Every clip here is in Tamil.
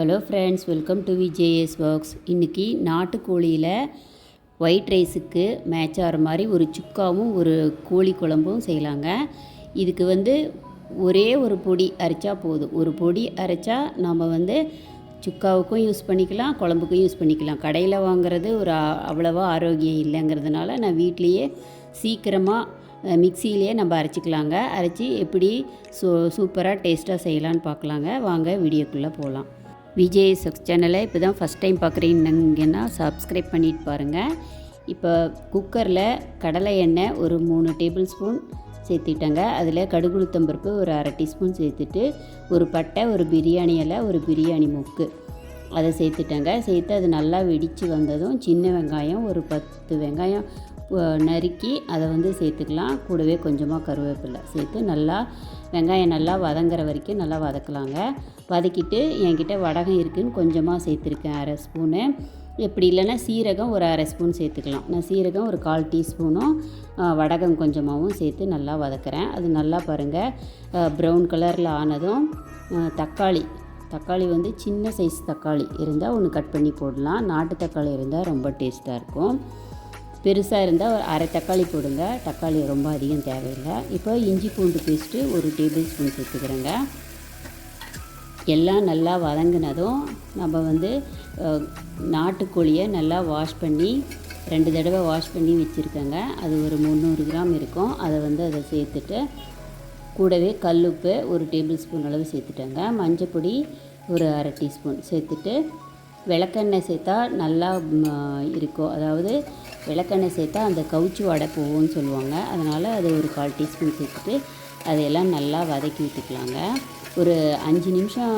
Hello friends welcome to VJS works இன்றைக்கி நாட்டுக்கோழியில் ஒயிட் ரைஸுக்கு மேட்ச் ஆகிற மாதிரி ஒரு சுக்காவும் ஒரு கோழி குழம்பும் செய்யலாங்க. இதுக்கு வந்து ஒரே ஒரு பொடி அரைச்சா போதும். ஒரு பொடி அரைச்சா நம்ம வந்து சுக்காவுக்கும் யூஸ் பண்ணிக்கலாம் குழம்புக்கும் யூஸ் பண்ணிக்கலாம். கடையில் வாங்குறது ஒரு அவ்வளோவா ஆரோக்கியம் இல்லைங்கிறதுனால நான் வீட்லேயே சீக்கிரமாக மிக்சியிலே நம்ம அரைச்சிக்கலாங்க. அரைச்சி எப்படி சூ சூப்பராக டேஸ்ட்டாக செய்யலான்னு பார்க்கலாங்க. வாங்க வீடியோக்குள்ளே போகலாம். விஜய் சக்ஸ் சேனலை இப்போ தான் ஃபஸ்ட் டைம் பார்க்குறீங்கன்னா சப்ஸ்கிரைப் பண்ணிட்டு பாருங்கள் இப்போ குக்கரில் கடலை எண்ணெய் ஒரு மூணு டேபிள் ஸ்பூன் சேர்த்துட்டேங்க. அதில் கடுகுளுத்தம்பருப்பு ஒரு அரை டீஸ்பூன் சேர்த்துட்டு ஒரு பட்டை ஒரு பிரியாணி இலை ஒரு பிரியாணி மொக்கு. அதை சேர்த்துட்டேங்க. சேர்த்து அது நல்லா வெடித்து வந்ததும் சின்ன வெங்காயம் ஒரு பத்து வெங்காயம் நறுக்கி அதை வந்து சேர்த்துக்கலாம். கூடவே கொஞ்சமாக கருவேப்பிலை சேர்த்து நல்லா வெங்காயம் நல்லா வதங்குற வரைக்கும் நல்லா வதக்கலாங்க. வதக்கிட்டு என்கிட்ட வடகம் இருக்குதுன்னு கொஞ்சமாக சேர்த்துருக்கேன் அரை ஸ்பூனு. இப்படி இல்லைன்னா சீரகம் ஒரு அரை ஸ்பூன் சேர்த்துக்கலாம். நான் சீரகம் ஒரு கால் டீஸ்பூனும் வடகம் கொஞ்சமாகவும் சேர்த்து நல்லா வதக்குறேன். அது நல்லா பாருங்கள் ப்ரௌன் கலரில் ஆனதும் தக்காளி. தக்காளி வந்து சின்ன சைஸ் தக்காளி இருந்தால் ஒன்று கட் பண்ணி போடலாம். நாட்டு தக்காளி இருந்தால் ரொம்ப டேஸ்ட்டாக இருக்கும். பெருசாக இருந்தால் ஒரு அரை தக்காளி போடுங்க. தக்காளி ரொம்ப அதிகம் தேவையில்லை. இப்போ இஞ்சி பூண்டு பேஸ்ட்டு ஒரு டேபிள் ஸ்பூன் சேர்த்துக்கிறேங்க. எல்லாம் நல்லா வதங்கினதும் நம்ம வந்து நாட்டுக்கோழியை நல்லா வாஷ் பண்ணி ரெண்டு தடவை வாஷ் பண்ணி வச்சுருக்கேங்க. அது ஒரு முந்நூறு கிராம் இருக்கும். அதை வந்து அதை சேர்த்துட்டு கூடவே கல்லுப்பு ஒரு டேபிள் ஸ்பூன் அளவு சேர்த்துட்டேங்க. மஞ்சப்பொடி ஒரு அரை டீஸ்பூன் சேர்த்துட்டு விளக்கெண்ணெய் சேர்த்தா நல்லா இருக்கும். அதாவது விளக்கெண்ணெய் சேர்த்தா அந்த கவுச்சி வடை போகும்னு சொல்லுவாங்க. அதனால் அது ஒரு கால் டீஸ்பூன் சேர்த்துட்டு அதையெல்லாம் நல்லா வதக்கி விட்டுக்கலாங்க. ஒரு அஞ்சு நிமிஷம்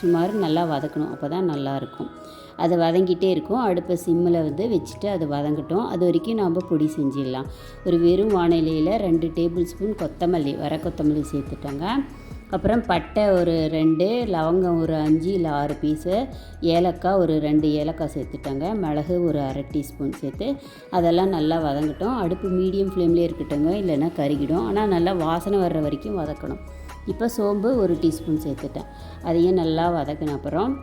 சுமார் நல்லா வதக்கணும். அப்போ தான் நல்லாயிருக்கும் அது வதங்கிட்டே இருக்கும். அடுப்பை சிம்மில் வந்து வச்சுட்டு அது வதங்கட்டும். அது வரைக்கும் நாம் பொடி செஞ்சிடலாம். ஒரு வெறும் வானிலையில் ரெண்டு டேபிள் ஸ்பூன் கொத்தமல்லி வர கொத்தமல்லி சேர்த்துட்டாங்க. அப்புறம் பட்டை ஒரு ரெண்டு லவங்கம் ஒரு அஞ்சு இல்லை ஆறு பீஸு ஏலக்காய் ஒரு ரெண்டு ஏலக்காய் சேர்த்துட்டாங்க. மிளகு ஒரு அரை டீஸ்பூன் சேர்த்து அதெல்லாம் நல்லா வதங்கட்டும். அடுப்பு மீடியம் ஃப்ளேம்லேயே இருக்கட்டுங்க இல்லைன்னா கருகிடும். ஆனால் நல்லா வாசனை வர்ற வரைக்கும் வதக்கணும். இப்போ சோம்பு ஒரு டீஸ்பூன் சேர்த்துட்டேன். அதையும் நல்லா வதக்கின அப்புறம்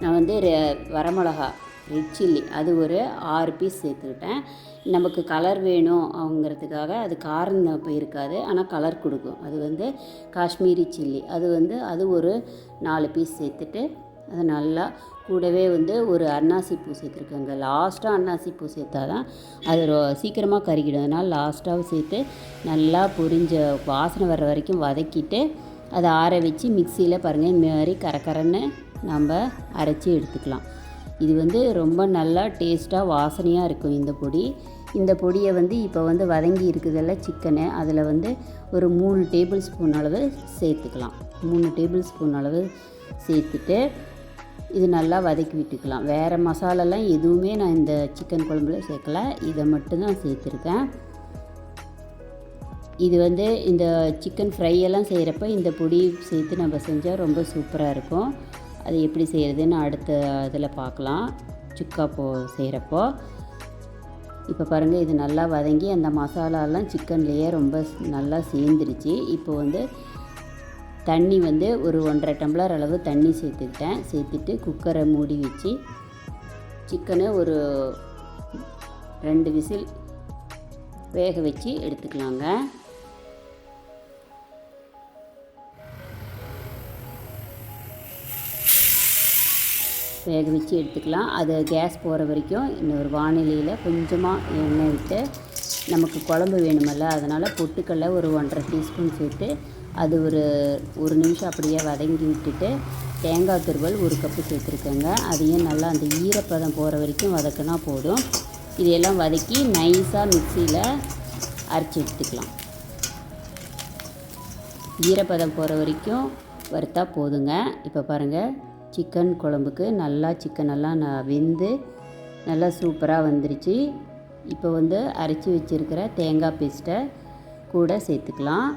நான் வந்து ரெ- வரமிளகா ரெட் சில்லி அது ஒரு ஆறு பீஸ் சேர்த்துக்கிட்டேன். நமக்கு கலர் வேணும் அவங்கிறதுக்காக அது காரம் இப்போ இருக்காது. ஆனால் கலர் கொடுக்கும். அது வந்து காஷ்மீரி சில்லி அது வந்து அது ஒரு நாலு பீஸ் சேர்த்துட்டு அது நல்லா கூடவே வந்து ஒரு அன்னாசி பூ சேர்த்துருக்கேங்க. லாஸ்ட்டாக அன்னாசி பூ சேர்த்தா தான் அது ரொ- சீக்கிரமாக கருகிடும். அதனால் லாஸ்ட்டாக சேர்த்து நல்லா பொரிஞ்ச வாசனை வர்ற வரைக்கும் வதக்கிட்டு அதை ஆற வச்சு மிக்சியில் பாருங்கள் இந்த மாதிரி கரக்கரன்னு நம்ம அரைச்சி எடுத்துக்கலாம். இது வந்து ரொம்ப நல்லா டேஸ்ட்டாக வாசனையாக இருக்கும் இந்த பொடி. இந்த பொடியை வந்து இப்போ வந்து வதங்கி இருக்குதல்ல சிக்கனு அதில் வந்து ஒரு மூணு டேபிள் ஸ்பூன் அளவு சேர்த்துக்கலாம். மூணு டேபிள் ஸ்பூன் அளவு சேர்த்துட்டு இது நல்லா வதக்கி விட்டுக்கலாம். வேறு மசாலாலாம் எதுவுமே நான் இந்த சிக்கன் குழம்புல சேர்க்கல. இதை மட்டும்தான் சேர்த்துருக்கேன். இது வந்து இந்த சிக்கன் ஃப்ரை எல்லாம் செய்கிறப்ப இந்த பொடி சேர்த்து நம்ம செஞ்சால் ரொம்ப சூப்பராக இருக்கும். அது எப்படி செய்கிறதுன்னு அடுத்த இதில் பார்க்கலாம். சுக்கா போ செய்கிறப்போ இப்போ பாருங்கள் இது நல்லா வதங்கி அந்த மசாலாலாம் சிக்கன்லேயே ரொம்ப நல்லா சேர்ந்துருச்சு. இப்போ வந்து தண்ணி வந்து ஒரு ஒன்றரை டம்ளர் அளவு தண்ணி சேர்த்துக்கிட்டேன். சேர்த்துட்டு குக்கரை மூடி வச்சு சிக்கனை ஒரு ரெண்டு விசில் வேக வச்சு எடுத்துக்கலாங்க. வேக வச்சு எடுத்துக்கலாம். அது கேஸ் போகிற வரைக்கும் இன்னொரு வானிலையில் கொஞ்சமாக எண்ணெய் விட்டு நமக்கு குழம்பு வேணுமல்ல. அதனால் பொட்டுக்கடலை ஒரு ஒன்றரை டீஸ்பூன் சேர்த்து அது ஒரு ஒரு நிமிஷம் அப்படியே வதங்கி விட்டுட்டு தேங்காய் துருவல் ஒரு கப்பு சேர்த்துருக்கேங்க. அதையும் நல்லா அந்த ஈரப்பதம் போகிற வரைக்கும் வதக்கினா போதும். இதையெல்லாம் வதக்கி நைஸாக மிக்சியில் அரைச்சி எடுத்துக்கலாம். ஈரப்பதம் போகிற வரைக்கும் வறுத்தா போதுங்க. இப்போ பாருங்கள் சிக்கன் குழம்புக்கு நல்லா சிக்கன் எல்லாம் நான் வெந்து நல்லா சூப்பராக வந்துருச்சு. இப்போ வந்து அரைச்சி வச்சுருக்கிற தேங்காய் பேஸ்ட்டை கூட சேர்த்துக்கலாம்.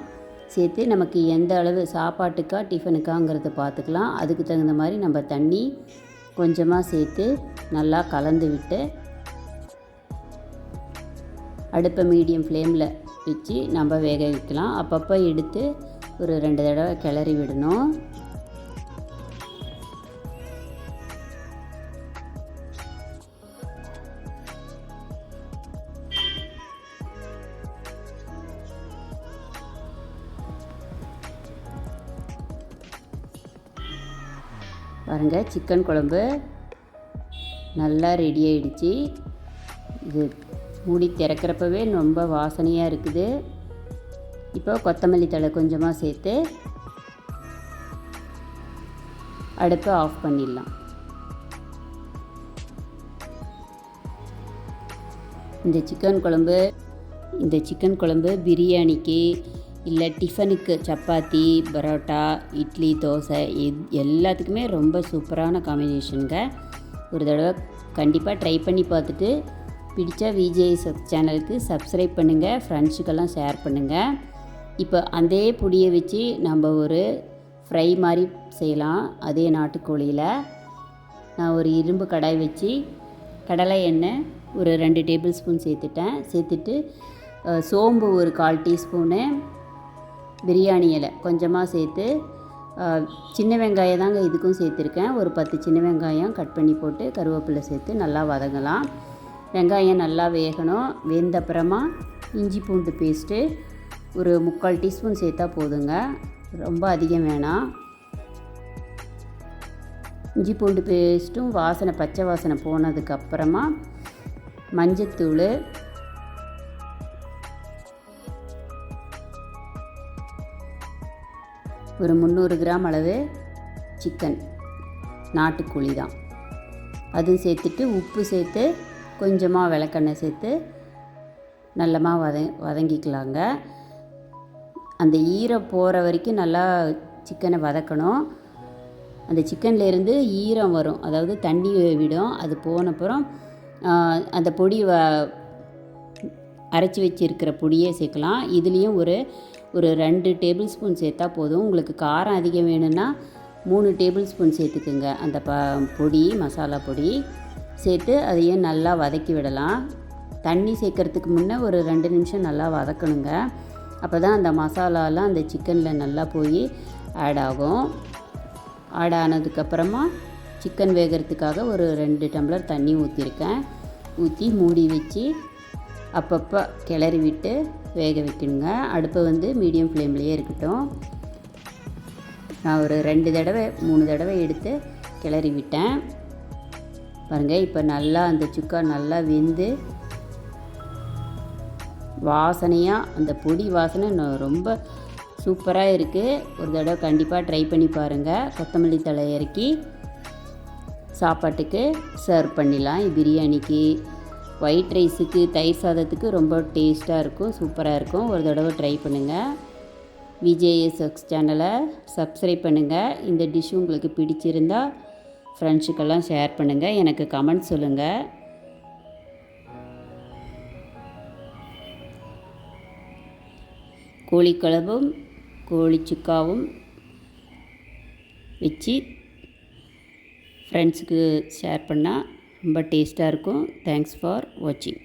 சேர்த்து நமக்கு எந்த அளவு சாப்பாட்டுக்கா டிஃபனுக்காங்கிறத பார்த்துக்கலாம். அதுக்கு தகுந்த மாதிரி நம்ம தண்ணி கொஞ்சமாக சேர்த்து நல்லா கலந்து விட்டு அடுப்பை மீடியம் ஃப்ளேமில் வச்சு நம்ம வேக வைக்கலாம். அப்பப்போ எடுத்து ஒரு ரெண்டு தடவை கிளறி விடணும். பாருங்கள் சிக்கன் குழம்பு நல்லா ரெடி ஆகிடுச்சி இது மூடி திறக்கிறப்பவே ரொம்ப வாசனையாக இருக்குது. இப்போ கொத்தமல்லி தழை கொஞ்சமாக சேர்த்து அடுப்பை ஆஃப் பண்ணிடலாம். இந்த சிக்கன் குழம்பு இந்த சிக்கன் குழம்பு பிரியாணிக்கு இல்லை டிஃபனுக்கு சப்பாத்தி பரோட்டா இட்லி தோசை இது எல்லாத்துக்குமே ரொம்ப சூப்பரான காம்பினேஷனுங்க ஒரு தடவை கண்டிப்பாக ட்ரை பண்ணி பார்த்துட்டு பிடிச்சா விஜய் சேனலுக்கு சப்ஸ்கிரைப் பண்ணுங்கள் ஃப்ரெண்ட்ஸுக்கெல்லாம் ஷேர் பண்ணுங்கள் இப்போ அதே பொடியை வச்சு நம்ம ஒரு ஃப்ரை மாதிரி செய்யலாம் அதே நாட்டுக்கோழியில். நான் ஒரு இரும்பு கடாய் வச்சு கடலை எண்ணெய் ஒரு ரெண்டு டேபிள் ஸ்பூன் சேர்த்துட்டேன். சேர்த்துட்டு சோம்பு ஒரு கால் டீஸ்பூனு பிரியாணி இலை கொஞ்சமாக சேர்த்து சின்ன வெங்காயம் தாங்க இதுக்கும் சேர்த்துருக்கேன். ஒரு பத்து சின்ன வெங்காயம் கட் பண்ணி போட்டு கருவேப்பிலை சேர்த்து நல்லா வதங்கலாம். வெங்காயம் நல்லா வேகணும். வெந்த அப்புறமா இஞ்சி பூண்டு பேஸ்ட்டு ஒரு முக்கால் டீஸ்பூன் சேர்த்தா போதுங்க. ரொம்ப அதிகம் வேணாம். இஞ்சி பூண்டு பேஸ்ட்டும் வாசனை பச்சை வாசனை போனதுக்கப்புறமா மஞ்சத்தூள் ஒரு முந்நூறு கிராம் அளவு சிக்கன். நாட்டுக்கோழி தான். அதுவும் சேர்த்துட்டு உப்பு சேர்த்து கொஞ்சமாக விளக்கெண்ணெய் சேர்த்து நல்லமா வத வதங்கிக்கலாங்க. அந்த ஈரம் போகிற வரைக்கும் நல்லா சிக்கனை வதக்கணும். அந்த சிக்கன்லேருந்து ஈரம் வரும். அதாவது தண்ணி விடும். அது போனப்புறம் அந்த பொடி வ அரைச்சி வச்சிருக்கிற பொடியே சேர்க்கலாம். இதுலேயும் ஒரு ஒரு ரெண்டு டேபிள் ஸ்பூன் சேர்த்தா போதும். உங்களுக்கு காரம் அதிகம் வேணும்னா மூணு டேபிள் ஸ்பூன் சேர்த்துக்குங்க. அந்த ப பொடி மசாலா பொடி சேர்த்து அதையும் நல்லா வதக்கி விடலாம். தண்ணி சேர்க்கறதுக்கு முன்னே ஒரு ரெண்டு நிமிஷம் நல்லா வதக்கணுங்க. அப்போ தான் அந்த மசாலாலாம் அந்த சிக்கனில் நல்லா போய் ஆட் ஆகும். ஆட் ஆனதுக்கப்புறமா சிக்கன் வேகிறதுக்காக ஒரு ரெண்டு டம்ளர் தண்ணி ஊற்றிருக்கேன் ஊற்றி மூடி வச்சு அப்பப்போ கிளறி விட்டு வேக வைக்கணுங்க. அடுப்பை வந்து மீடியம் ஃப்ளேம்லேயே இருக்கட்டும். நான் ஒரு ரெண்டு தடவை மூணு தடவை எடுத்து கிளறி விட்டேன் பாருங்கள் இப்போ நல்லா அந்த சுக்கா நல்லா வெந்து வாசனையாக அந்த பொடி வாசனை ரொம்ப சூப்பராக இருக்குது ஒரு தடவை கண்டிப்பாக ட்ரை பண்ணி பாருங்கள் கொத்தமல்லி தழை இறக்கி சாப்பாட்டுக்கு சர்வ் பண்ணிடலாம். பிரியாணிக்கு ஒயிட் ரைஸுக்கு தயிர் சாதத்துக்கு ரொம்ப டேஸ்ட்டாக இருக்கும் சூப்பராக இருக்கும். ஒரு தடவை ட்ரை பண்ணுங்கள் விஜேஎஸ்எக்ஸ் சேனலை சப்ஸ்கிரைப் பண்ணுங்கள் இந்த டிஷ் உங்களுக்கு பிடிச்சிருந்தா ஃப்ரெண்ட்ஸுக்கெல்லாம் ஷேர் பண்ணுங்கள் எனக்கு கமெண்ட் சொல்லுங்கள் கோழிக்குழம்பும் கோழி சுக்காவும் வச்சு ஃப்ரெண்ட்ஸுக்கு ஷேர் பண்ணால் ரொம்ப டேஸ்ட்டாக இருக்கும் தேங்க்ஸ் ஃபார் வாட்சிங்